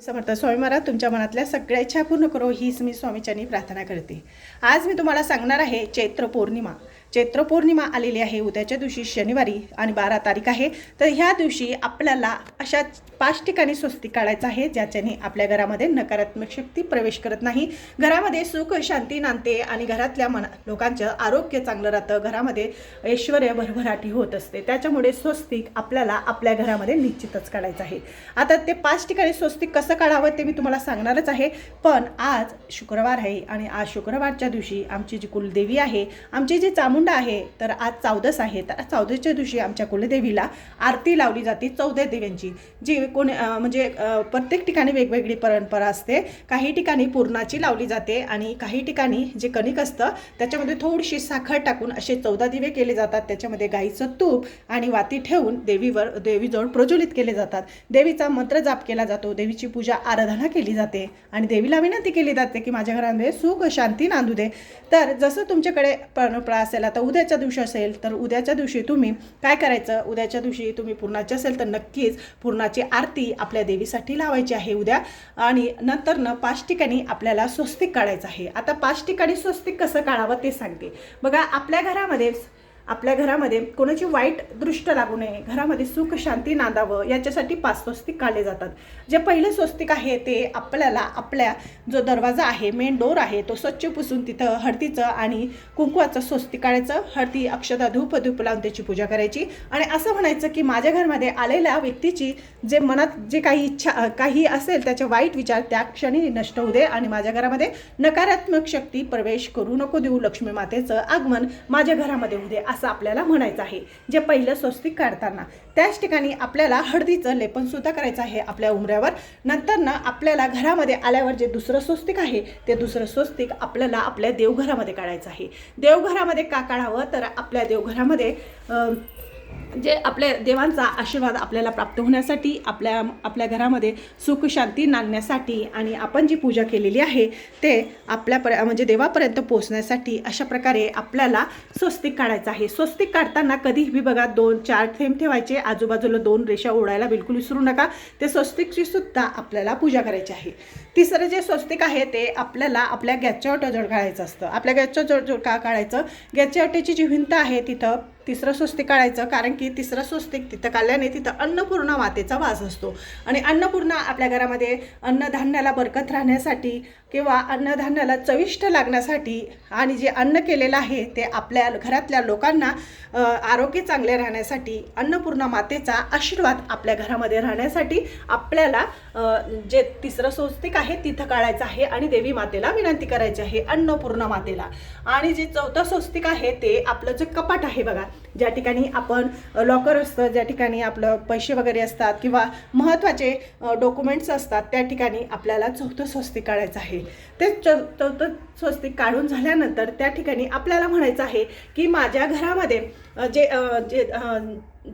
समर्थ स्वामी महाराज तुमच्या मनातल्या सगळ्या इच्छा पूर्ण करो हीच मी स्वामीच्यानी प्रार्थना करते. आज मी तुम्हाला सांगणार आहे चैत्र पौर्णिमा. चैत्र पौर्णिमा आलेली आहे. उद्याच्या दिवशी शनिवारी आणि बारा तारीख आहे. तर ह्या दिवशी आपल्याला अशा पाच ठिकाणी स्वस्तिक काढायचं आहे ज्याच्याने आपल्या घरामध्ये नकारात्मक शक्ती प्रवेश करत नाही. घरामध्ये सुख शांती नांदते आणि घरातल्या मना लोकांचं आरोग्य चांगलं राहतं. घरामध्ये ऐश्वर भरभराटी होत असते. त्याच्यामुळे स्वस्तिक आपल्याला आपल्या घरामध्ये निश्चितच काढायचं आहे. आता ते पाच ठिकाणी स्वस्तिक कसं काढावं ते मी तुम्हाला सांगणारच आहे. पण आज शुक्रवार आहे आणि आज शुक्रवारच्या दिवशी आमची जी कुलदेवी आहे आमची जी चामुंड आहे तर आज चौदस आहे. तर चौदसच्या दिवशी आमच्या कुलदेवीला आरती लावली जाते चौदा देव्यांची जी कोण म्हणजे प्रत्येक ठिकाणी वेगवेगळी परंपरा असते. काही ठिकाणी पूर्णाची लावली जाते आणि काही ठिकाणी जे कणिक असतं त्याच्यामध्ये थोडीशी साखर टाकून असे चौदा दिवे केले जातात. त्याच्यामध्ये गाईचं तूप आणि वाती ठेवून देवीवर देवीजवळ प्रज्वलित केले जातात. देवीचा मंत्र जाप केला जातो देवीची पूजा आराधना केली जाते आणि देवीला विनंती केली जाते की माझ्या घरामध्ये सुख शांती नांदू दे. तर जसं तुमच्याकडे परंपरा असेल आता उद्याच्या दिवशी असेल तर उद्याच्या दिवशी तुम्ही काय करायचं? उद्याच्या दिवशी तुम्ही पूर्णाची असेल तर नक्कीच पूर्णाची आरती आपल्या देवीसाठी लावायची आहे उद्या. आणि नंतर न पाच ठिकाणी आपल्याला स्वस्तिक काढायचं आहे. आता पाच ठिकाणी स्वस्तिक कसं काढावं ते सांगते. बघा आपल्या घरामध्ये आपल्या घरामध्ये कोणाची वाईट दृष्ट लागू नये घरामध्ये सुख शांती नांदावं याच्यासाठी पाच स्वस्तिक काढले जातात. जे पहिले स्वस्तिक आहे ते आपल्याला आपल्या जो दरवाजा आहे मेन डोर आहे तो स्वच्छ पुसून तिथं हळदीचं आणि कुंकवाचं स्वस्तिक काढायचं. हळदी अक्षता धूप धूप लावून त्याची पूजा करायची. आणि असं म्हणायचं की माझ्या घरामध्ये आलेल्या व्यक्तीची जे मनात जे काही इच्छा काही असेल त्याचे वाईट विचार त्या क्षणी नष्ट होऊ दे आणि माझ्या घरामध्ये नकारात्मक शक्ती प्रवेश करू नको देऊ लक्ष्मी मातेचं आगमन माझ्या घरामध्ये होऊ दे. असं आपल्याला म्हणायचं आहे. जे पहिलं स्वस्तिक काढताना त्याच ठिकाणी आपल्याला हळदीचं लेपनसुद्धा करायचं आहे आपल्या उमऱ्यावर नंतर ना आपल्याला घरामध्ये आल्यावर जे दुसरं स्वस्तिक आहे ते दुसरं स्वस्तिक आपल्याला आपल्या देवघरामध्ये काढायचं आहे. देवघरामध्ये का काढावं? तर आपल्या देवघरामध्ये जे आपल्या देवांचा आशीर्वाद आपल्याला प्राप्त होण्यासाठी आपल्या आपल्या घरामध्ये सुख शांती नांदण्यासाठी आणि आपण जी पूजा केलेली आहे ते आपल्यापर्यंत म्हणजे देवापर्यंत पोहोचण्यासाठी अशा प्रकारे आपल्याला स्वस्तिक काढायचं आहे. स्वस्तिक काढताना कधीही बघा दोन चार थेंब ठेवायचे आजूबाजूला दोन रेषा ओढायला बिलकुल विसरू नका. ते स्वस्तिकची सुद्धा आपल्याला पूजा करायची आहे. तिसरं जे स्वस्तिक आहे ते आपल्याला आपल्या गॅसच्या ओटाजवळ काढायचं असतं. आपल्या गॅसच्या जवळ का काढायचं? गॅसच्या ओट्याची जी भिंत आहे तिथं तिसरं स्वस्तिक काढायचं कारण की तिसरं स्वस्तिक तिथं काढल्याने तिथं अन्नपूर्णा मातेचा वास असतो. आणि अन्नपूर्णा आपल्या घरामध्ये अन्नधान्याला बरकत राहण्यासाठी किंवा अन्नधान्याला चविष्ट लागण्यासाठी आणि जे अन्न केलेलं आहे ते आपल्या घरातल्या लोकांना आरोग्य चांगले राहण्यासाठी अन्नपूर्णा मातेचा आशीर्वाद आपल्या घरामध्ये राहण्यासाठी आपल्याला जे तिसरं स्वस्तिक आहे तिथं काढायचं आहे आणि देवी मातेला विनंती करायची आहे अन्नपूर्णा मातेला. आणि जे चौथं स्वस्तिक आहे ते आपलं जे कपाट आहे बघा ज्या ठिकाणी आपण लॉकर असतं ज्या ठिकाणी आपलं पैसे वगैरे असतात किंवा महत्त्वाचे डॉक्युमेंट्स असतात त्या ठिकाणी आपल्याला चौथं स्वस्तिक काढायचं आहे. ते चौ चौथ स्वस्तिक काढून झाल्यानंतर त्या ठिकाणी आपल्याला म्हणायचं आहे की माझ्या घरामध्ये जे जे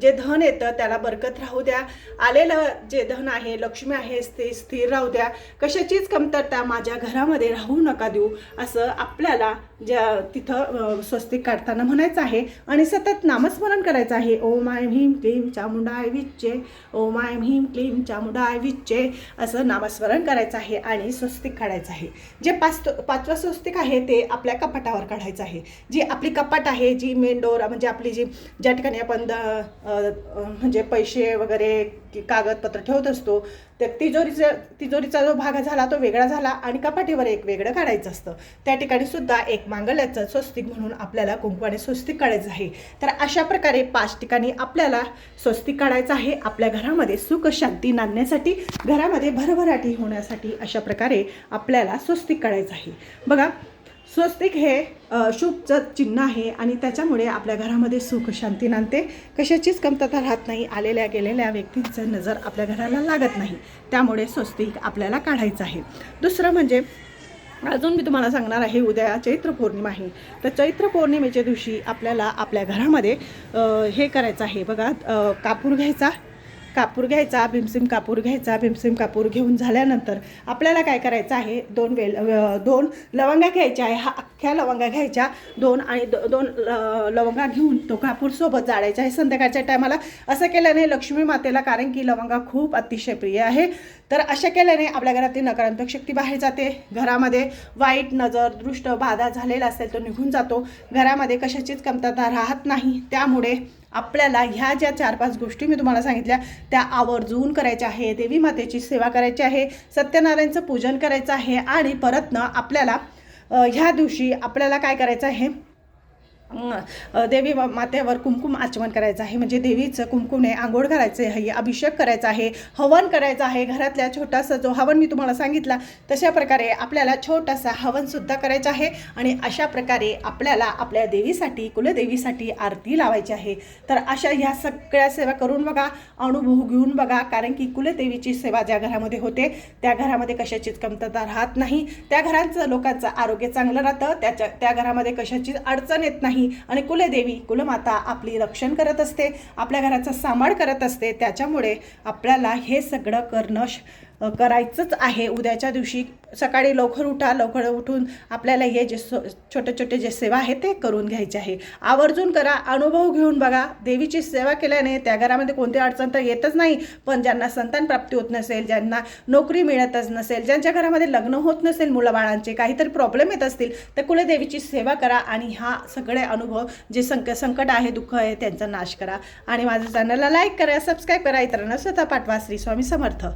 जे धन येतं त्याला बरकत राहू द्या. आलेलं जे धन आहे लक्ष्मी आहे ते स्थिर राहू द्या. कशाचीच कमतरता माझ्या घरामध्ये राहू नका देऊ असं आपल्याला ज्या तिथं स्वस्तिक काढताना म्हणायचं आहे. आणि सतत नामस्मरण करायचं आहे. ओम आय भीम क्लीम चामुंडाय विच्चे. ओम आय भीम क्लीम चामुंडाय विच्चे. असं नामस्मरण करायचं आहे आणि स्वस्तिक काढायचं आहे. जे पाच पाचवं स्वस्तिक आहे ते आपल्या कपाटावर काढायचं आहे. जी आपली कपाट आहे जी मेन डोर म्हणजे आपली जी ज्या ठिकाणी आपण द- म्हणजे पैसे वगैरे की कागदपत्र ठेवत असतो त्या तिजोरीचा तिजोरीचा जो भाग झाला तो वेगळा झाला आणि कपाटीवर एक वेगळं काढायचं असतं. त्या ठिकाणी सुद्धा एक मांगल्याचं स्वस्तिक म्हणून आपल्याला कुंकवाने स्वस्तिक काढायचं आहे. तर अशा प्रकारे पाच ठिकाणी आपल्याला स्वस्तिक काढायचं आहे. आपल्या घरामध्ये सुख शांती नांदण्यासाठी घरामध्ये भरभराटी होण्यासाठी अशा प्रकारे आपल्याला स्वस्तिक काढायचं आहे. बघा स्वस्तिक हे शुभचं चिन्ह आहे आणि त्याच्यामुळे आपल्या घरामध्ये सुख शांती नांदते. कशाचीच कमतरता राहत नाही. आलेल्या गेलेल्या व्यक्तींचं नजर आपल्या घराला लागत नाही. त्यामुळे स्वस्तिक आपल्याला काढायचं आहे. दुसरं म्हणजे अजून मी तुम्हाला सांगणार आहे उद्या चैत्र पौर्णिमा आहे. तर चैत्र पौर्णिमेच्या दिवशी आपल्याला आपल्या घरामध्ये हे करायचं आहे. बघा कापूर घ्यायचा कापूर घ्यायचा भीमसिम कापूर घ्यायचा भीमसिम कापूर घेऊन झाल्यानंतर आपल्याला काय करायचं आहे? दोन वेल दोन लवंगा घ्यायच्या आहे. हा अख्ख्या लवंगा घ्यायच्या दोन आणि दो- दोन लवंगा घेऊन तो कापूर सोबत जाळायचा आहे. संध्याकाळच्या टायमाला असं केल्याने लक्ष्मी मातेला कारण की लवंगा खूप अतिशय प्रिय आहे. तर अशा केल्याने आपल्या घरातील नकारात्मक शक्ती बाहेर जाते. घरामध्ये वाईट नजर दृष्ट बाधा झालेला असेल तो निघून जातो. घरामध्ये कशाचीच कमतरता राहत नाही. त्यामुळे आपल्याला ह्या ज्या चार पाच गोष्टी मी तुम्हाला सांगितल्या त्या आवर्जून करायच्या आहे देवी मातेची सेवा करायची आहे सत्यनारायणचं पूजन करायचं आहे आणि परत ना आपल्याला ह्या दिवशी आपल्याला काय करायचं आहे? देवी मातेवर कुमकुम आचमन करायचं आहे. म्हणजे देवीचं कुमकुमने आंघोळ करायचं आहे अभिषेक करायचा आहे हवन करायचं आहे. घरातल्या छोटासा जो हवन मी तुम्हाला सांगितला तशा प्रकारे आपल्याला छोटासा हवनसुद्धा करायचं आहे आणि अशा प्रकारे आपल्याला आपल्या देवीसाठी कुलदेवीसाठी आरती लावायची आहे. तर अशा ह्या सगळ्या सेवा करून बघा अनुभव घेऊन बघा कारण की कुलदेवीची सेवा ज्या घरामध्ये होते त्या घरामध्ये कशाचीच कमतरता राहत नाही. त्या घरांचं लोकांचं आरोग्य चांगलं राहतं त्याच्या त्या घरामध्ये कशाचीच अडचण येत नाही. आणि कुलदेवी कुलमाता आपली रक्षण करत असते आपल्या घराचा सांभाळ करत असते त्याच्यामुळे आपल्याला हे सगळं करणं श- करायचंच आहे. उद्याच्या दिवशी सकाळी लवकर उठा लवकर उठून आपल्याला हे जे सो छोटे छोटे जे सेवा आहे ते करून घ्यायचे आहे. आवर्जून करा अनुभव घेऊन बघा. देवीची सेवा केल्याने त्या घरामध्ये कोणती अडचण तर येतच नाही. पण ज्यांना संतान प्राप्ती होत नसेल ज्यांना नोकरी मिळतच नसेल ज्यांच्या घरामध्ये लग्न होत नसेल मुलाबाळांचे काहीतरी प्रॉब्लेम येत असतील तर कुलदेवीची सेवा करा आणि हा सगळे अनुभव जे संक संकट आहे दुःख आहे त्यांचा नाश करा. आणि माझ्या चॅनलला लाईक करा सबस्क्राईब करा इतरांना स्वतः पाठवा. श्री स्वामी समर्थ.